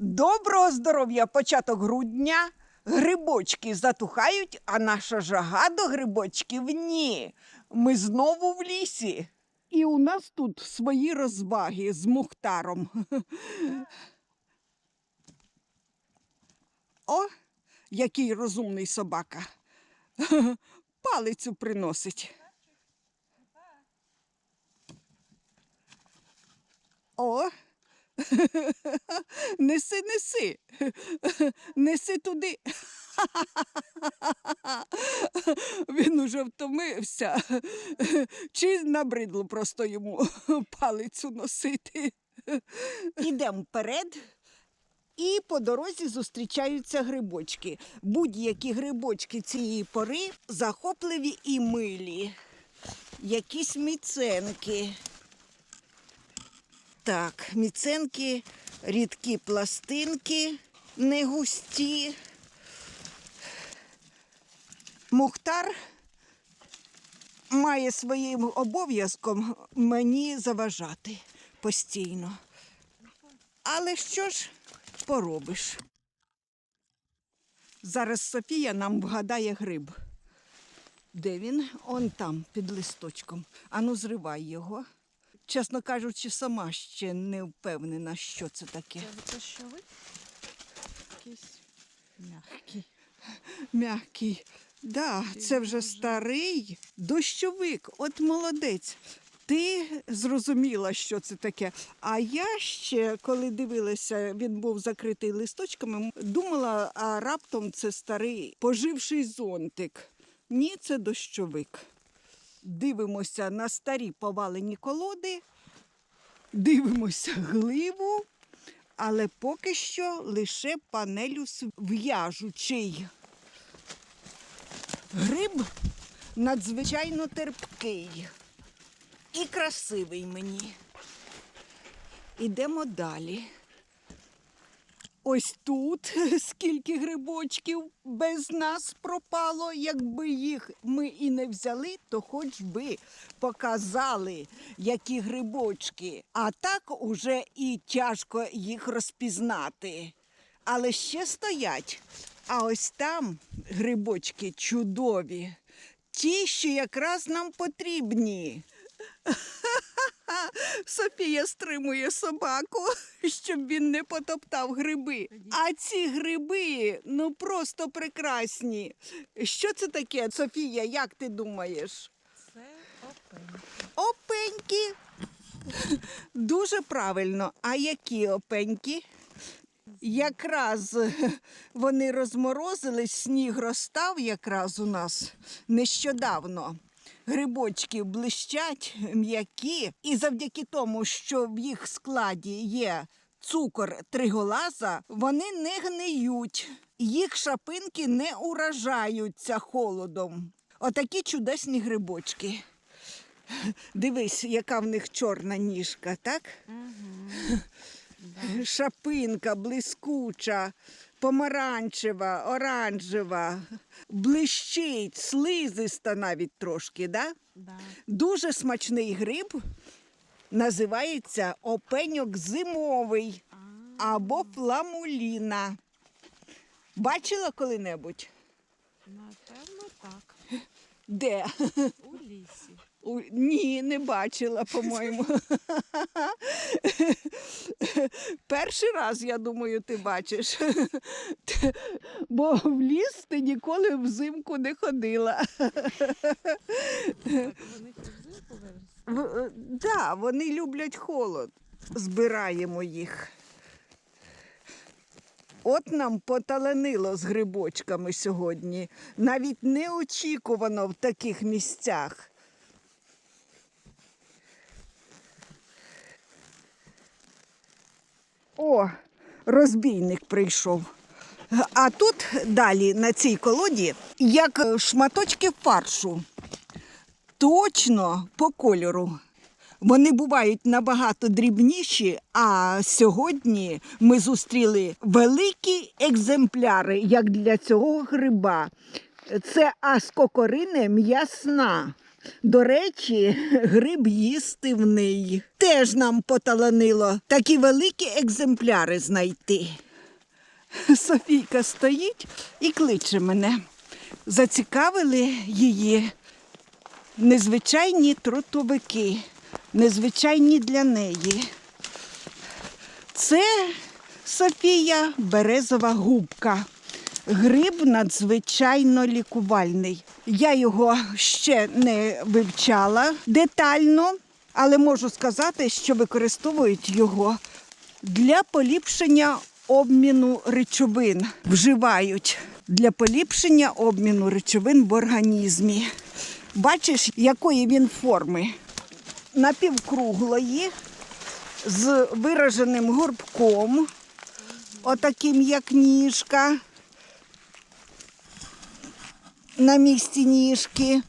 Доброго здоров'я! Початок грудня. Грибочки затухають, а наша жага до грибочків ні. Ми знову в лісі. І у нас тут свої розваги з Мухтаром. О, який розумний собака. Палицю приносить. О, неси, неси, неси туди. Він уже втомився. Чи набридло просто йому палицю носити? Ідемо вперед. І по дорозі зустрічаються грибочки. Будь-які грибочки цієї пори захопливі і милі. Якісь міценки. Так, міценки, рідкі пластинки, не густі. Мухтар має своїм обов'язком мені заважати постійно. Але що ж поробиш? Зараз Софія нам вгадає гриб. Де він? Он там, під листочком. Ану, зривай його. Чесно кажучи, сама ще не впевнена, що це таке. Це дощовик? Якийсь м'який. Мягкий. Да, це вже старий дощовик. От молодець. Ти зрозуміла, що це таке. А я ще, коли дивилася, він був закритий листочками, думала, а раптом це старий поживший зонтик. Ні, це дощовик. Дивимося на старі повалені колоди, дивимося гливу, але поки що лише панелюс в'яжучий. Гриб надзвичайно терпкий і красивий мені. Ідемо далі. Ось тут скільки грибочків без нас пропало. Якби їх ми і не взяли, то хоч би показали, які грибочки. А так уже і тяжко їх розпізнати. Але ще стоять. А ось там грибочки чудові. Ті, що якраз нам потрібні. Софія стримує собаку, щоб він не потоптав гриби. А ці гриби ну просто прекрасні. Що це таке, Софія, як ти думаєш? Це опеньки. Опеньки. Дуже правильно. А які опеньки? Якраз вони розморозились, сніг розстав якраз у нас нещодавно. Грибочки блищать, м'які, і завдяки тому, що в їх складі є цукор триголаза, вони не гниють, їх шапинки не уражаються холодом. Отакі чудесні грибочки. Дивись, яка в них чорна ніжка, так? Шапинка блискуча, помаранчева, оранжева, блищить, слизиста навіть трошки, да? Да. Дуже смачний гриб. Називається опеньок зимовий або фламуліна. Бачила коли-небудь? напевно, так. Де? У лісі. Ні, не бачила, по-моєму. Перший раз, я думаю, ти бачиш. Бо в ліс ти ніколи взимку не ходила. Так е, Да, вони люблять холод. Збираємо їх. От нам поталенило з грибочками сьогодні. Навіть неочікувано в таких місцях. О, розбійник прийшов. А тут далі на цій колоді як шматочки фаршу. Точно по кольору. Вони бувають набагато дрібніші, а сьогодні ми зустріли великі екземпляри, як для цього гриба. Це аскокорина м'ясна. До речі, гриб їстивний. Теж нам поталанило такі великі екземпляри знайти. Софійка стоїть і кличе мене. Зацікавили її незвичайні трутовики, незвичайні для неї. Це Софія березова губка. Гриб надзвичайно лікувальний. Я його ще не вивчала детально, але можу сказати, що використовують його для поліпшення обміну речовин. Вживають для поліпшення обміну речовин в організмі. Бачиш, якої він форми? Напівкруглої, з вираженим горбком, отаким як ніжка. На місці ніжки.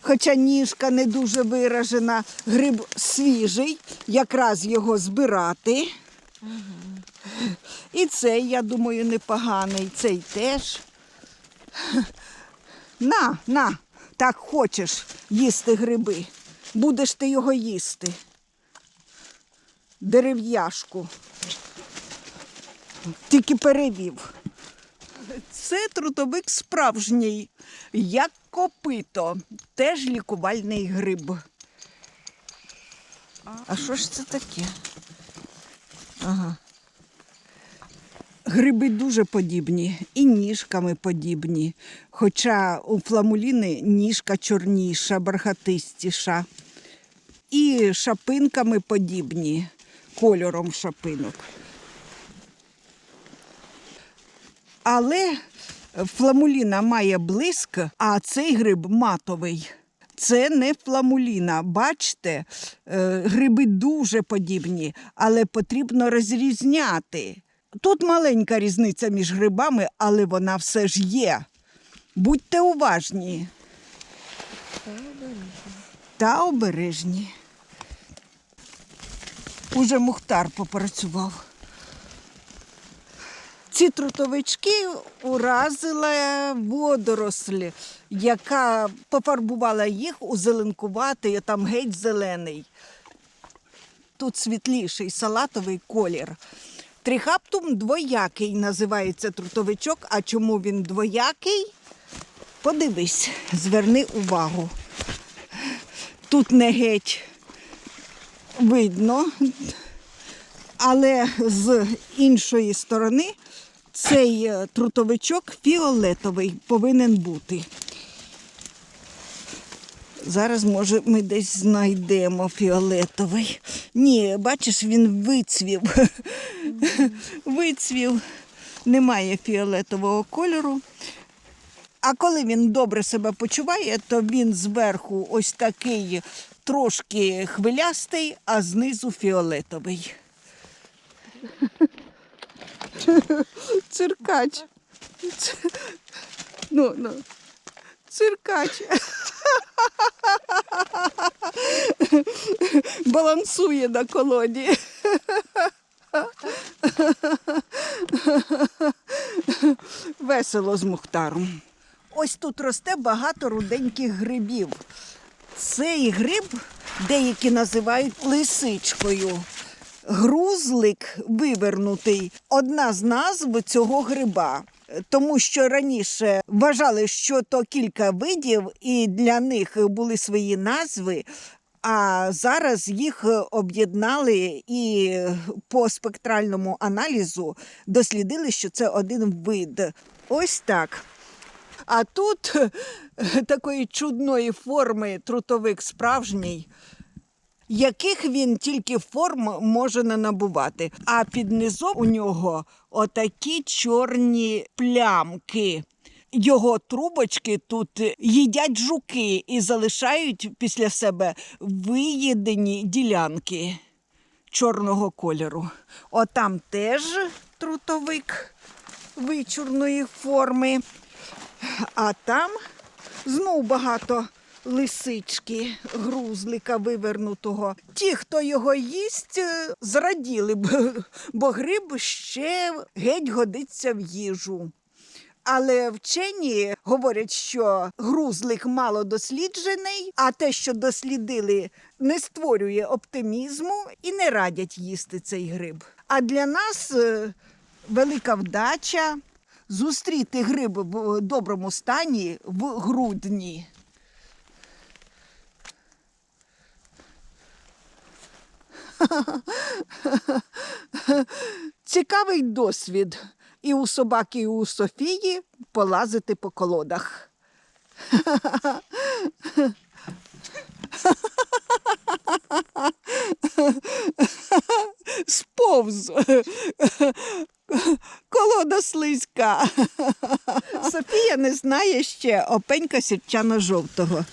Хоча ніжка не дуже виражена, гриб свіжий, якраз його збирати. І цей, я думаю, непоганий, цей теж. На, на, так хочеш їсти гриби. Будеш ти його їсти. Дерев'яшку. Тільки перевів. Це трутовик справжній, як копито, теж лікувальний гриб. А що ж це таке? Ага. Гриби дуже подібні і ніжками подібні. Хоча у фламуліни ніжка чорніша, бархатистіша. І шапинками подібні, кольором шапинок. Але фламуліна має блиск, а цей гриб матовий. Це не фламуліна. Бачите, е, гриби дуже подібні, але потрібно розрізняти. Тут маленька різниця між грибами, але вона все ж є. Будьте уважні Та обережно. та обережні. Уже Мухтар попрацював. Ці трутовички уразила водоросль, яка пофарбувала їх у зеленкуватий, там геть зелений. Тут світліший салатовий колір. Трихаптум двоякий називається трутовичок. А чому він двоякий? Подивись, зверни увагу. Тут не геть видно, але з іншої сторони цей е, трутовичок фіолетовий повинен бути. Зараз, може, ми десь знайдемо фіолетовий. Ні, бачиш, він вицвів. Вицвів. Немає фіолетового кольору. А коли він добре себе почуває, то він зверху ось такий трошки хвилястий, а знизу фіолетовий. Циркач. Ну, ну. Циркач. Балансує на колоді. Весело з Мухтаром. Ось тут росте багато руденьких грибів. Цей гриб деякі називають лисичкою. Грузлик вивернутий одна з назв цього гриба. Тому що раніше вважали, що то кілька видів, і для них були свої назви. А зараз їх об'єднали і по спектральному аналізу дослідили, що це один вид. Ось так. А тут такої чудної форми трутовик справжній, яких він тільки форм може не набувати. А під низом у нього отакі чорні плямки. Його трубочки тут їдять жуки і залишають після себе виїдені ділянки чорного кольору. Отам теж трутовик вичурної форми. А там знов багато лисички, грузлика вивернутого. Ті, хто його їсть, е, зраділи б, бо гриб ще геть годиться в їжу. Але вчені говорять, що грузлик мало досліджений, а те, що дослідили, не створює оптимізму і не радять їсти цей гриб. А для нас е, велика вдача зустріти гриб в доброму стані в грудні. Цікавий досвід і у собаки, і у Софії полазити по колодах. Сповз. Колода слизька. Софія не знає ще опенька сірчано-жовтого.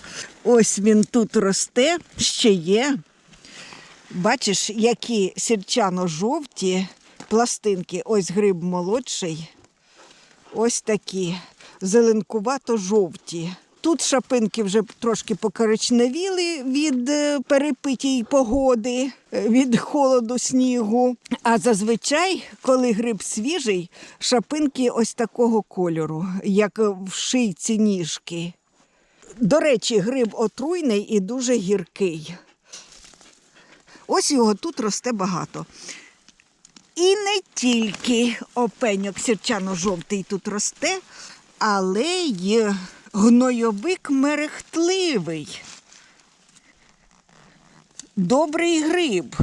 Ось він тут росте, ще є. Бачиш, які сірчано-жовті пластинки. Ось гриб молодший. Ось такі зеленкувато-жовті. Тут шапинки вже трошки покоричневіли від е, перепитій погоди, е, від холоду снігу. А зазвичай, коли гриб свіжий, шапинки ось такого кольору, як в шийці ніжки. До речі, гриб отруйний і дуже гіркий. Ось його тут росте багато. І не тільки опеньок сірчано-жовтий тут росте, але й гнойовик мерехтливий. Добрий гриб.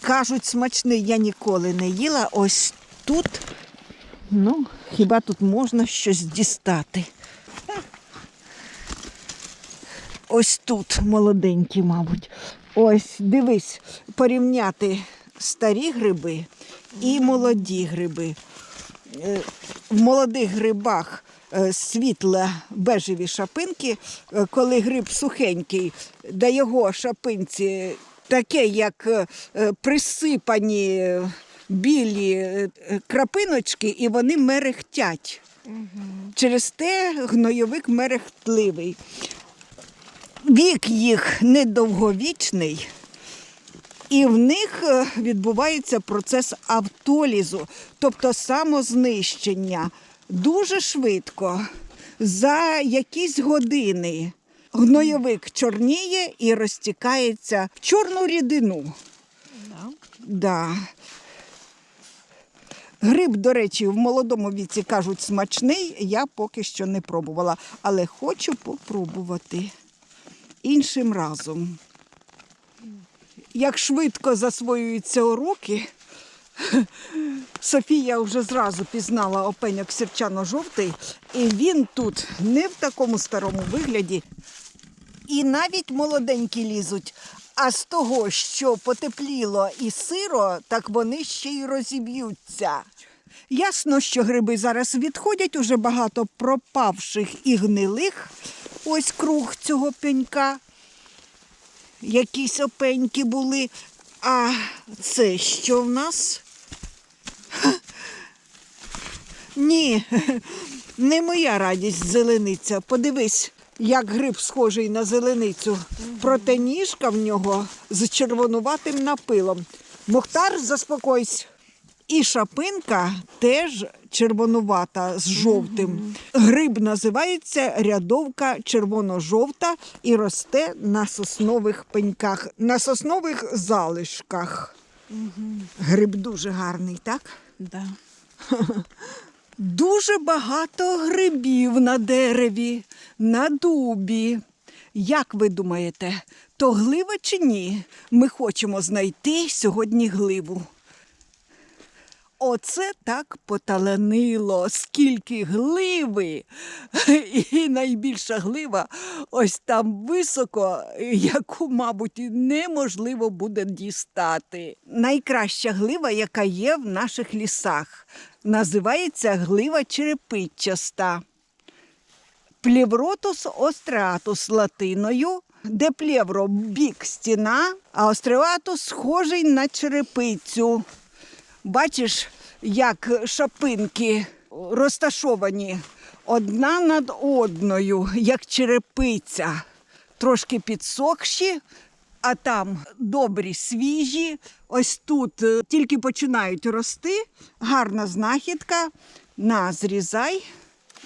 Кажуть, смачний я ніколи не їла. Ось тут, ну, хіба тут можна щось дістати. Ось тут молоденькі, мабуть. Ось, дивись, порівняти старі гриби і молоді гриби. Е, В молодих грибах е, світла бежеві шапинки, Е, коли гриб сухенький, до його шапинці таке, як присипані білі крапиночки, і вони мерехтять. Через те гнойовик мерехтливий. Вік їх недовговічний, і в них е, відбувається процес автолізу, тобто самознищення. Дуже швидко, за якісь години, гнойовик чорніє і розтікається в чорну рідину. Да. Да. Гриб, до речі, в молодому віці кажуть смачний, я поки що не пробувала, але хочу попробувати іншим разом. Як швидко засвоюються уроки, Софія вже зразу пізнала опеньок сірчано-жовтий, і він тут не в такому старому вигляді. І навіть молоденькі лізуть. А з того, що потепліло і сиро, так вони ще й розіб'ються. Ясно, що гриби зараз відходять, уже багато пропавших і гнилих. Ось круг цього пенька. Якісь опеньки були. А це що в нас? Ні, не моя радість зелениця. Подивись, як гриб схожий на зеленицю. Проте ніжка в нього з червонуватим напилом. Мухтар, заспокойся. І шапинка теж червонувата з жовтим. Гриб називається рядовка червоно-жовта і росте на соснових пеньках, на соснових залишках. Гриб дуже гарний, так? Да. Дуже багато грибів на дереві, на дубі. Як ви думаєте, то глива чи ні? Ми хочемо знайти сьогодні гливу. Оце так поталанило, скільки гливи. І найбільша глива ось там високо, яку, мабуть, неможливо буде дістати. Найкраща глива, яка є в наших лісах, називається глива черепичаста. Плевротус остреатус латиною, де плевро бік стіна, а остреатус схожий на черепицю. Бачиш, як шапинки розташовані одна над одною, як черепиця, трошки підсохші, а там добрі свіжі. Ось тут е, тільки починають рости. Гарна знахідка. На, зрізай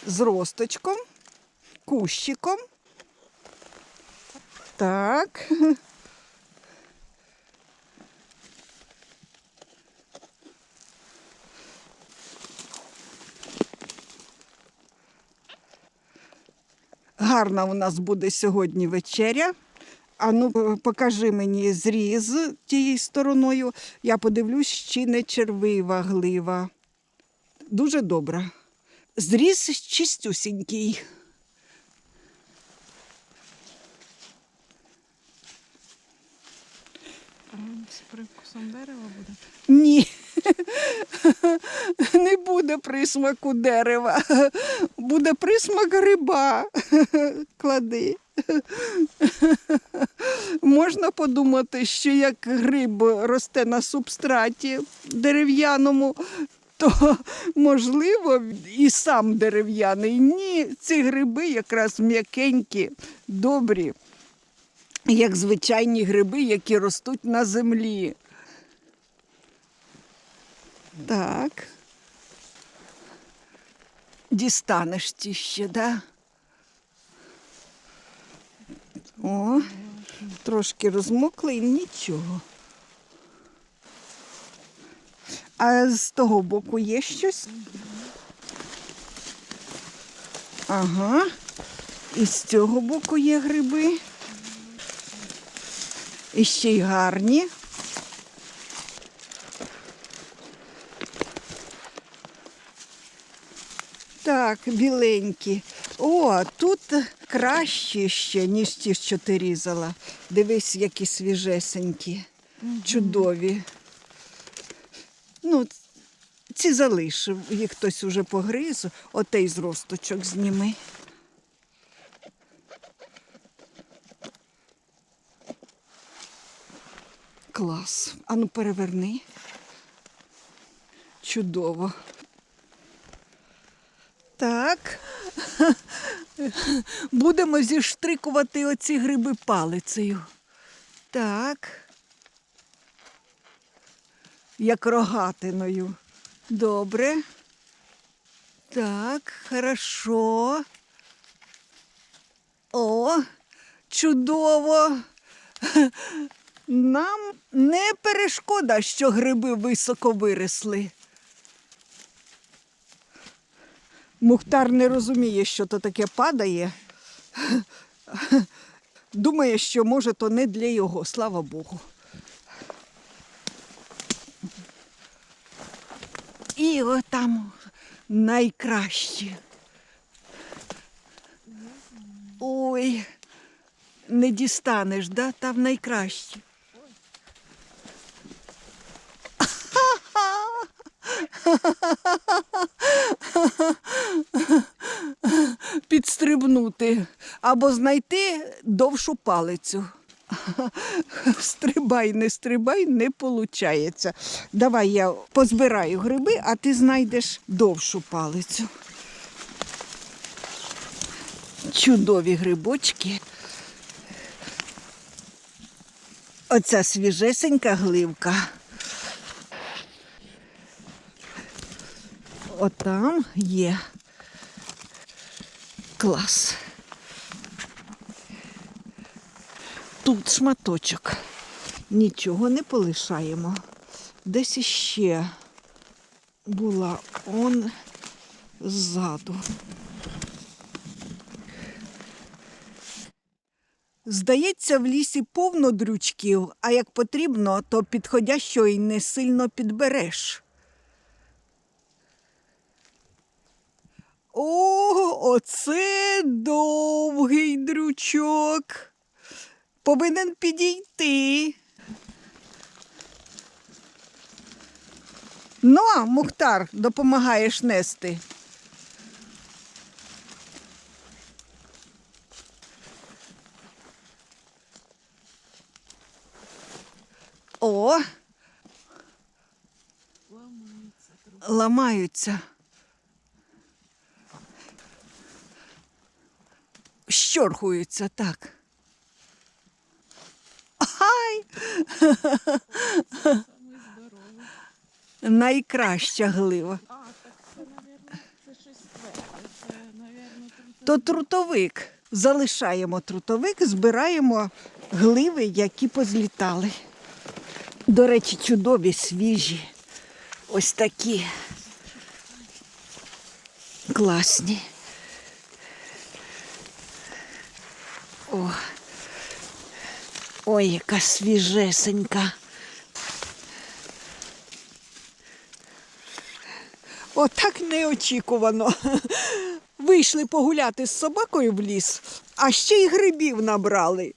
з росточком, кущиком. Так. Гарна у нас буде сьогодні вечеря. А ну, е, покажи мені зріз тією стороною. Я подивлюсь, чи не червива глива. Дуже добра. Зріз чистюсінький. З привкусом дерева буде. Ні. Не буде присмаку дерева. Буде присмак гриба. Клади. Можна подумати, що як гриб росте на субстраті дерев'яному, то можливо і сам дерев'яний. Ні, ці гриби якраз м'якенькі, добрі, як звичайні гриби, які ростуть на землі. Так. Дістанеш ті ще, да? О, трошки розмокли і нічого. А з того боку є щось? Ага. І з цього боку є гриби. І ще й гарні. Так, біленькі. О, тут краще ще, ніж ті, що ти різала. Дивись, які свіжесенькі, чудові. Ну, ці залишив, їх хтось уже погриз, отей з росточок зніми. Клас. Ану, переверни. Чудово. Так. Будемо зіштрикувати оці гриби палицею. Так. Як рогатиною. Добре. Так, хорошо. О, чудово. Нам не перешкода, що гриби високо виросли. Мухтар не розуміє, що то таке падає. Думає, що може то не для його, слава Богу. І отам найкраще. Ой, не дістанеш, да? Там найкраще. підстрибнути або знайти довшу палицю. Стрибай, не стрибай, не виходить. Давай я позбираю гриби, а ти знайдеш довшу палицю. Чудові грибочки. Оця свіжесенька гливка. Отам є. Клас. Тут шматочок. Нічого не полишаємо. Десь іще була он ззаду. Здається, в лісі повно дрючків, а як потрібно, то підходящого й не сильно підбереш. О, оце довгий дрючок. Повинен підійти. Ну, Мухтар, допомагаєш нести. О, ламаються. Щорхуються так. Ай! Найкраща глива. Це, щось тверде. То трутовик. Залишаємо трутовик, збираємо гливи, які позлітали. До речі, чудові, свіжі. Ось такі. Класні. Ой, яка свіжесенька. Отак неочікувано. Вийшли погуляти з собакою в ліс, а ще й грибів набрали.